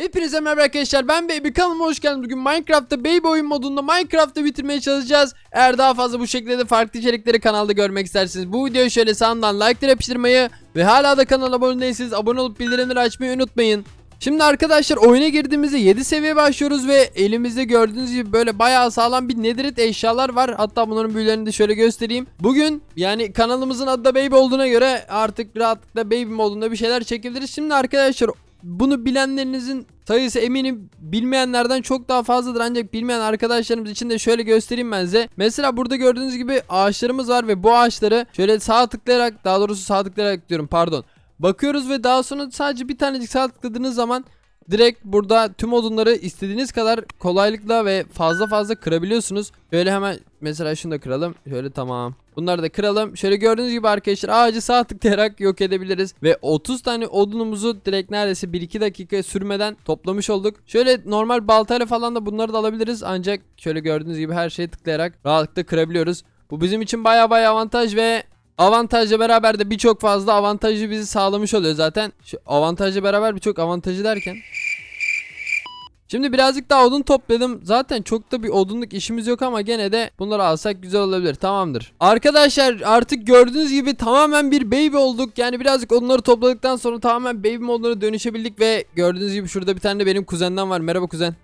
Hepinize merhaba arkadaşlar ben Baby kanalıma hoş geldiniz. Bugün Minecraft'ta Baby oyun modunda Minecraft'ı bitirmeye çalışacağız. Eğer daha fazla bu şekilde de farklı içerikleri kanalda görmek isterseniz bu videoyu şöyle sağından like'lar yapıştırmayı ve hala da kanala abone değilseniz abone olup bildirimleri açmayı unutmayın. Şimdi arkadaşlar oyuna girdiğimizde 7 seviye başlıyoruz ve elimizde gördüğünüz gibi böyle bayağı sağlam bir netherite eşyalar var. Hatta bunların büyülerini de şöyle göstereyim. Bugün yani kanalımızın adı da Baby olduğuna göre artık rahatlıkla Baby modunda bir şeyler çekebiliriz. Şimdi arkadaşlar bunu bilenlerinizin sayısı eminim bilmeyenlerden çok daha fazladır ancak bilmeyen arkadaşlarımız için de şöyle göstereyim ben size. Mesela burada gördüğünüz gibi ağaçlarımız var ve bu ağaçları şöyle sağ tıklayarak daha doğrusu sağ tıklayarak diyorum pardon. Bakıyoruz ve daha sonra sadece bir tanecik sağ tıkladığınız zaman direkt burada tüm odunları istediğiniz kadar kolaylıkla ve fazla fazla kırabiliyorsunuz. Şöyle hemen mesela şunu da kıralım. Şöyle tamam. Bunları da kıralım. Şöyle gördüğünüz gibi arkadaşlar ağacı sağ tıklayarak yok edebiliriz. Ve 30 tane odunumuzu direkt neredeyse 1-2 dakika sürmeden toplamış olduk. Şöyle normal baltayla falan da bunları da alabiliriz. Ancak şöyle gördüğünüz gibi her şeyi tıklayarak rahatlıkla kırabiliyoruz. Bu bizim için baya baya avantaj ve Avantajla beraber de birçok fazla avantajı bizi sağlamış oluyor zaten. Şu avantajla beraber birçok avantajı derken. Şimdi birazcık daha odun topladım. Zaten çok da bir odunluk işimiz yok ama gene de bunları alsak güzel olabilir. Tamamdır. Arkadaşlar artık gördüğünüz gibi tamamen bir baby olduk. Yani birazcık odunları topladıktan sonra tamamen baby moduna dönüşebildik ve gördüğünüz gibi şurada bir tane de benim kuzenden var. Merhaba kuzen.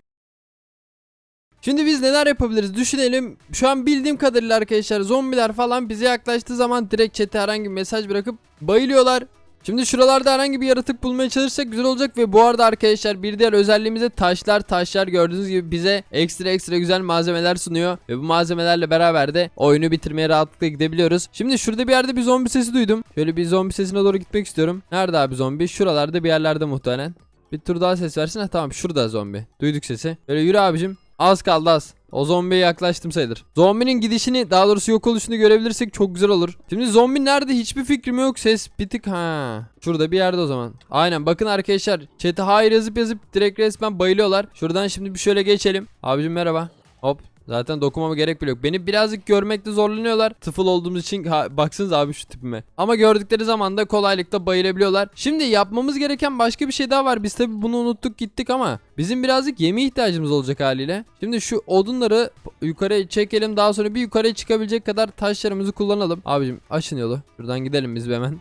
Şimdi biz neler yapabiliriz düşünelim. Şu an bildiğim kadarıyla arkadaşlar zombiler falan bize yaklaştığı zaman direkt chat'e herhangi bir mesaj bırakıp bayılıyorlar. Şimdi şuralarda herhangi bir yaratık bulmaya çalışırsak güzel olacak ve bu arada arkadaşlar bir diğer özelliğimiz de taşlar taşlar gördüğünüz gibi bize ekstra ekstra güzel malzemeler sunuyor ve bu malzemelerle beraber de oyunu bitirmeye rahatlıkla gidebiliyoruz. Şimdi şurada bir yerde bir zombi sesi duydum. Şöyle bir zombi sesine doğru gitmek istiyorum. Nerede abi zombi? Şuralarda bir yerlerde muhtemelen. Bir tur daha ses versin. Ha tamam şurada zombi. Duyduk sesi. Böyle yürü abicim. Az kaldı az. O zombiye yaklaştım sayılır. Zombinin gidişini daha doğrusu yok oluşunu görebilirsek çok güzel olur. Şimdi zombi nerede hiçbir fikrim yok. Ses bir tık ha. Şurada bir yerde o zaman. Aynen bakın arkadaşlar. Chat'e hayır yazıp yazıp direkt resmen bayılıyorlar. Şuradan şimdi bir şöyle geçelim. Abicim merhaba. Hop. Zaten dokunmama gerek bile yok. Beni birazcık görmekte zorlanıyorlar. Tıfıl olduğumuz için ha, baksanız abi şu tipime. Ama gördükleri zaman da kolaylıkla bayılabiliyorlar. Şimdi yapmamız gereken başka bir şey daha var. Biz tabi bunu unuttuk gittik ama bizim birazcık yeme ihtiyacımız olacak haliyle. Şimdi şu odunları yukarıya çekelim. Daha sonra bir yukarıya çıkabilecek kadar taşlarımızı kullanalım. Abicim açın yolu. Şuradan gidelim biz hemen.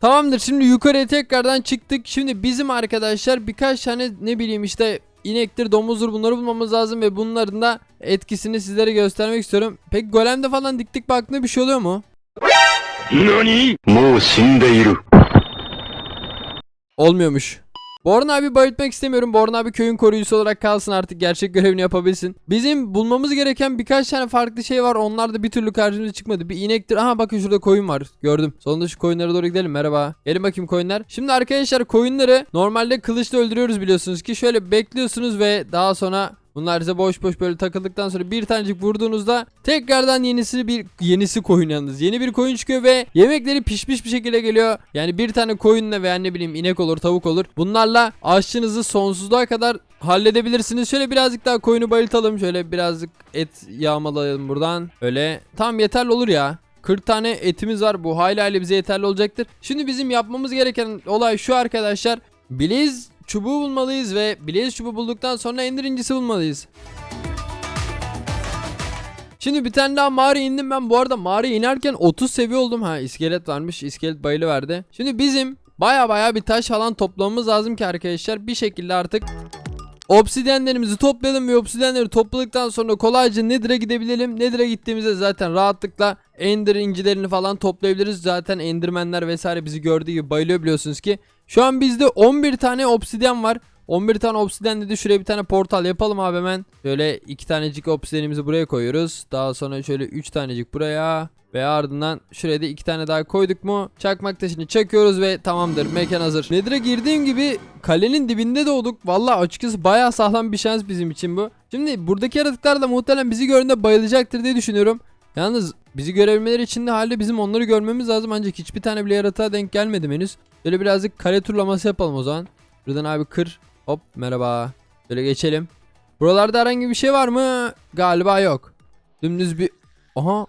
Tamamdır şimdi yukarıya tekrardan çıktık. Şimdi bizim arkadaşlar birkaç tane ne bileyim işte inektir, domuzdur bunları bulmamız lazım ve bunların da etkisini sizlere göstermek istiyorum. Peki golemde falan diktik baktığında bir şey oluyor mu? Nani? Mou. Olmuyormuş. Born abi bayıltmak istemiyorum. Born abi köyün koruyucusu olarak kalsın artık gerçek görevini yapabilsin. Bizim bulmamız gereken birkaç tane farklı şey var. Onlar da bir türlü karşımıza çıkmadı. Bir inektir. Aha bakın şurada koyun var. Gördüm. Sonunda şu koyunlara doğru gidelim. Merhaba. Gelin bakayım koyunlar. Şimdi arkadaşlar koyunları normalde kılıçla öldürüyoruz biliyorsunuz ki. Şöyle bekliyorsunuz ve daha sonra Bunlar size boş boş böyle takıldıktan sonra bir tanecik vurduğunuzda tekrardan yenisi bir yenisi koyun yalnız. Yeni bir koyun çıkıyor ve yemekleri pişmiş bir şekilde geliyor. Yani bir tane koyunla veya ne bileyim inek olur tavuk olur. Bunlarla aşçınızı sonsuzluğa kadar halledebilirsiniz. Şöyle birazcık daha koyunu bayıltalım. Şöyle birazcık et yağmalayalım buradan. Öyle tam yeterli olur ya. 40 tane etimiz var. Bu hayli hayli bize yeterli olacaktır. Şimdi bizim yapmamız gereken olay şu arkadaşlar. Biliz çubuğu bulmalıyız ve Blaze çubuğu bulduktan sonra Ender incisi bulmalıyız. Şimdi bir tane daha mağara indim ben. Bu arada mağaraya inerken 30 seviye oldum. Ha iskelet varmış. İskelet bayılı verdi. Şimdi bizim baya baya bir taş falan toplamamız lazım ki arkadaşlar bir şekilde artık Obsidyenlerimizi toplayalım ve obsidyenleri topladıktan sonra kolayca Nether'a gidebilelim. Nether'a gittiğimizde zaten rahatlıkla Ender incilerini falan toplayabiliriz. Zaten Endermenler vesaire bizi gördüğü gibi bayılıyor biliyorsunuz ki. Şu an bizde 11 tane obsidyen var. 11 tane obsidyen dedi şuraya bir tane portal yapalım abi hemen. Şöyle iki tanecik obsidyenimizi buraya koyuyoruz. Daha sonra şöyle 3 tanecik buraya. Ve ardından şuraya da iki tane daha koyduk mu çakmak taşını çakıyoruz ve tamamdır mekan hazır. Nether'a girdiğim gibi kalenin dibinde doğduk. Valla açıkçası bayağı sağlam bir şans bizim için bu. Şimdi buradaki yaratıklar da muhtemelen bizi gördüğünde bayılacaktır diye düşünüyorum. Yalnız bizi görebilmeleri için de halde bizim onları görmemiz lazım ancak hiçbir tane bile yaratığa denk gelmedim henüz. Böyle birazcık kale turlaması yapalım o zaman. Buradan abi kır. Hop merhaba. Böyle geçelim. Buralarda herhangi bir şey var mı? Galiba yok. Dümdüz bir... Aha.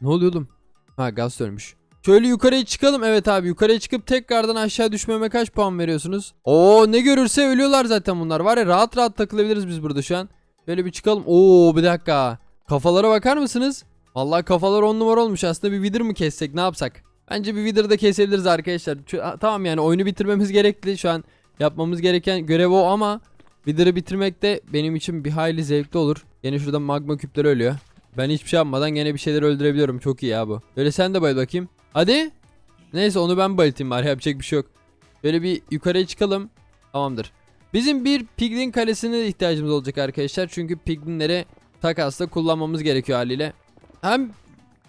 Ne oluyor oğlum? Ha gaz sönmüş. Şöyle yukarıya çıkalım. Evet abi yukarıya çıkıp tekrardan aşağı düşmeme kaç puan veriyorsunuz? Oo ne görürse ölüyorlar zaten bunlar. Var ya rahat rahat takılabiliriz biz burada şu an. Şöyle bir çıkalım. Oo bir dakika. Kafalara bakar mısınız? Vallahi kafalar on numara olmuş. Aslında bir vidir mi kessek ne yapsak? Bence bir vidir da kesebiliriz arkadaşlar. Şu- a- tamam yani oyunu bitirmemiz gerekli. Şu an yapmamız gereken görev o ama vidir'i bitirmek de benim için bir hayli zevkli olur. Yine şurada magma küpleri ölüyor. Ben hiçbir şey yapmadan gene bir şeyler öldürebiliyorum. Çok iyi ya bu. Böyle sen de bayıl bakayım. Hadi. Neyse onu ben bayıltayım bari yapacak bir şey yok. Böyle bir yukarıya çıkalım. Tamamdır. Bizim bir piglin kalesine de ihtiyacımız olacak arkadaşlar. Çünkü piglinleri takasla kullanmamız gerekiyor haliyle. Hem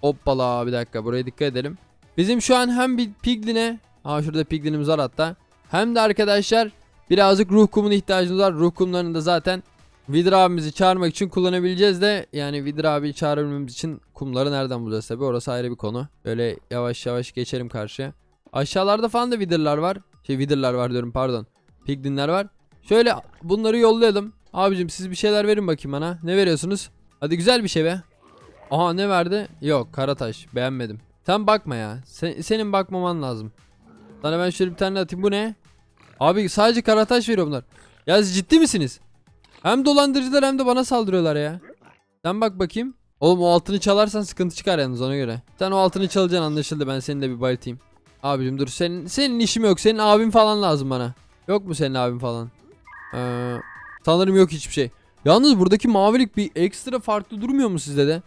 hoppala bir dakika buraya dikkat edelim. Bizim şu an hem bir pigline Aa şurada piglinimiz var hatta. Hem de arkadaşlar birazcık ruh kumuna ihtiyacımız var. Ruh kumlarını da zaten Vidir abimizi çağırmak için kullanabileceğiz de yani Vidir abiyi çağırabilmemiz için kumları nereden bulacağız tabi orası ayrı bir konu. Böyle yavaş yavaş geçelim karşıya. Aşağılarda falan da Vidir'lar var. Şey Vidir'lar var diyorum pardon. Piglinler var. Şöyle bunları yollayalım. Abicim siz bir şeyler verin bakayım bana. Ne veriyorsunuz? Hadi güzel bir şey be. Aha ne verdi? Yok Karataş beğenmedim. Sen bakma ya. Sen- senin bakmaman lazım. Sana ben şöyle bir tane atayım. Bu ne? Abi sadece Karataş veriyor bunlar. Ya ciddi misiniz? Hem dolandırıcılar hem de bana saldırıyorlar ya. Sen bak bakayım. Oğlum o altını çalarsan sıkıntı çıkar yalnız ona göre. Sen o altını çalacaksın anlaşıldı ben seni de bir bayıltayım. Abicim dur senin senin işim yok. Senin abin falan lazım bana. Yok mu senin abin falan? Ee, sanırım yok hiçbir şey. Yalnız buradaki mavilik bir ekstra farklı durmuyor mu sizde de?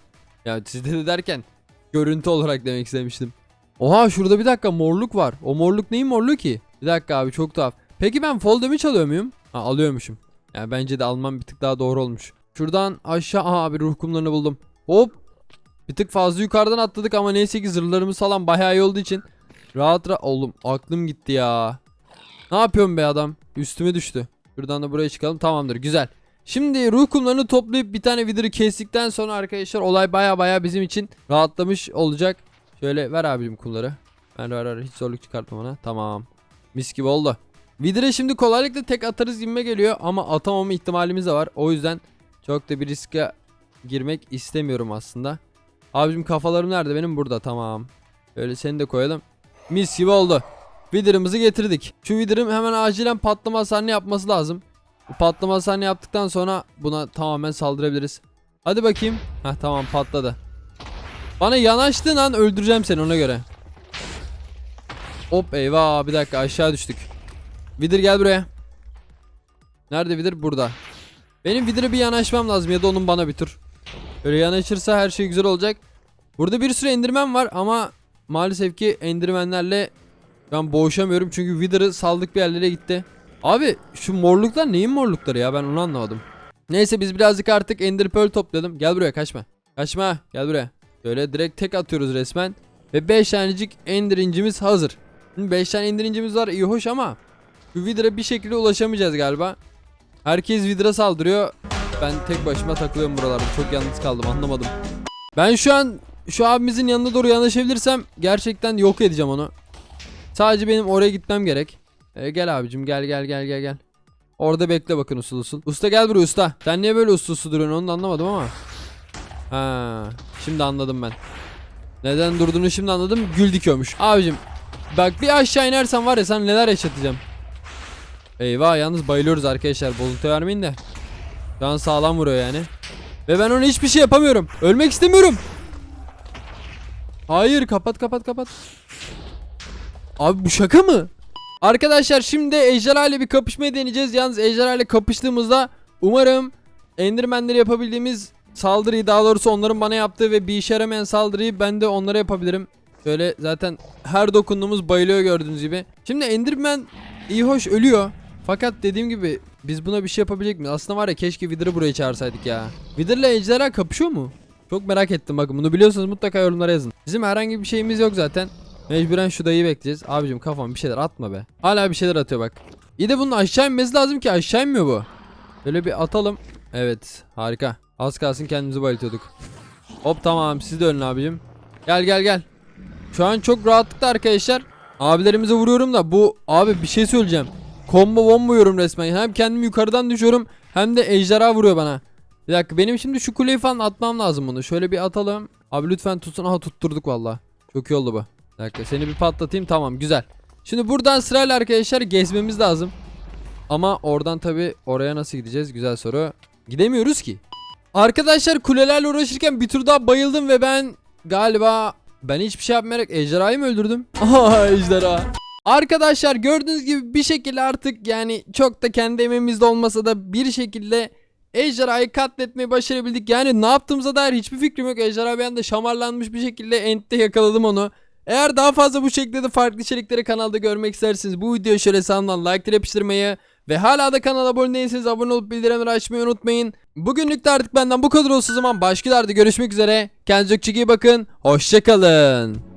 Ya sizde de derken görüntü olarak demek istemiştim. Oha şurada bir dakika morluk var. O morluk neyin morluğu ki? Bir dakika abi çok tuhaf. Peki ben fall damage alıyor muyum? Ha alıyormuşum. Yani bence de almam bir tık daha doğru olmuş. Şuradan aşağı aha abi ruh kumlarını buldum. Hop. Bir tık fazla yukarıdan atladık ama neyse ki zırhlarımız falan bayağı iyi olduğu için rahat rahat oğlum aklım gitti ya. Ne yapıyorsun be adam? Üstüme düştü. Şuradan da buraya çıkalım. Tamamdır güzel. Şimdi ruh kumlarını toplayıp bir tane vidiri kestikten sonra arkadaşlar olay baya baya bizim için rahatlamış olacak. Şöyle ver abicim kumları. Ver ver ver hiç zorluk çıkartma bana. Tamam. Mis gibi oldu. Vidire şimdi kolaylıkla tek atarız gibime geliyor ama atamama ihtimalimiz de var. O yüzden çok da bir riske girmek istemiyorum aslında. Abicim kafalarım nerede benim burada tamam. Böyle seni de koyalım. Mis gibi oldu. Vidirimizi getirdik. Şu vidirim hemen acilen patlama hasarını yapması lazım. Patlama hasarını yaptıktan sonra buna tamamen saldırabiliriz. Hadi bakayım. Heh tamam patladı. Bana yanaştığın an öldüreceğim seni ona göre. Hop eyvah bir dakika aşağı düştük. Vidir gel buraya. Nerede Vidir? Burada. Benim Vidir'e bir yanaşmam lazım ya da onun bana bir tur. Öyle yanaşırsa her şey güzel olacak. Burada bir sürü endirmen var ama maalesef ki endirmenlerle ben boğuşamıyorum çünkü Wither'ı saldık bir yerlere gitti. Abi şu morluklar neyin morlukları ya ben onu anlamadım. Neyse biz birazcık artık Ender Pearl topladım. Gel buraya kaçma. Kaçma gel buraya. Böyle direkt tek atıyoruz resmen. Ve 5 tanecik Ender incimiz hazır. 5 tane Ender incimiz var iyi hoş ama şu Wither'a bir şekilde ulaşamayacağız galiba. Herkes Wither'a saldırıyor. Ben tek başıma takılıyorum buralarda. Çok yalnız kaldım anlamadım. Ben şu an şu abimizin yanına doğru yanaşabilirsem gerçekten yok edeceğim onu. Sadece benim oraya gitmem gerek. E, gel abicim gel gel gel gel gel. Orada bekle bakın usul usul. Usta gel buraya usta. Sen niye böyle uslu uslu duruyorsun onu da anlamadım ama. Ha, şimdi anladım ben. Neden durduğunu şimdi anladım. Gül dikiyormuş. Abicim bak bir aşağı inersen var ya sen neler yaşatacağım. Eyvah yalnız bayılıyoruz arkadaşlar. Bozuntu vermeyin de. Şu an sağlam vuruyor yani. Ve ben ona hiçbir şey yapamıyorum. Ölmek istemiyorum. Hayır kapat kapat kapat. Abi bu şaka mı? Arkadaşlar şimdi Ejderha ile bir kapışmayı deneyeceğiz. Yalnız Ejderha ile kapıştığımızda umarım Endermenleri yapabildiğimiz saldırıyı daha doğrusu onların bana yaptığı ve bir işe yaramayan saldırıyı ben de onlara yapabilirim. Şöyle zaten her dokunduğumuz bayılıyor gördüğünüz gibi. Şimdi Enderman iyi hoş ölüyor. Fakat dediğim gibi biz buna bir şey yapabilecek miyiz? Aslında var ya keşke Wither'ı buraya çağırsaydık ya. Wither ile Ejderha kapışıyor mu? Çok merak ettim bakın bunu biliyorsanız mutlaka yorumlara yazın. Bizim herhangi bir şeyimiz yok zaten. Mecburen şu dayıyı bekleyeceğiz. Abicim kafam bir şeyler atma be. Hala bir şeyler atıyor bak. İyi de bunun aşağı inmesi lazım ki aşağı inmiyor bu. Böyle bir atalım. Evet harika. Az kalsın kendimizi bayıltıyorduk. Hop tamam siz de ölün abicim. Gel gel gel. Şu an çok rahatlıkla arkadaşlar. Abilerimize vuruyorum da bu abi bir şey söyleyeceğim. Combo bombo yiyorum resmen. Hem kendimi yukarıdan düşüyorum hem de ejderha vuruyor bana. Bir dakika benim şimdi şu kuleyi falan atmam lazım bunu. Şöyle bir atalım. Abi lütfen tutsun. Aha tutturduk valla. Çok iyi oldu bu. Dakika seni bir patlatayım tamam güzel. Şimdi buradan sırayla arkadaşlar gezmemiz lazım. Ama oradan tabi oraya nasıl gideceğiz? Güzel soru. Gidemiyoruz ki. Arkadaşlar kulelerle uğraşırken bir tur daha bayıldım ve ben galiba ben hiçbir şey yapmayarak ejderhayı mı öldürdüm? Aha ejderha. Arkadaşlar gördüğünüz gibi bir şekilde artık yani çok da kendi emeğimizde olmasa da bir şekilde ejderhayı katletmeyi başarabildik. Yani ne yaptığımıza dair hiçbir fikrim yok. Ejderha bir anda şamarlanmış bir şekilde entte yakaladım onu. Eğer daha fazla bu şekilde de farklı içerikleri kanalda görmek isterseniz bu videoyu şöyle sağından like yapıştırmayı ve hala da kanala abone değilseniz abone olup bildirimleri açmayı unutmayın. Bugünlük de artık benden bu kadar olsun zaman başka görüşmek üzere. Kendinize çok iyi bakın. Hoşçakalın.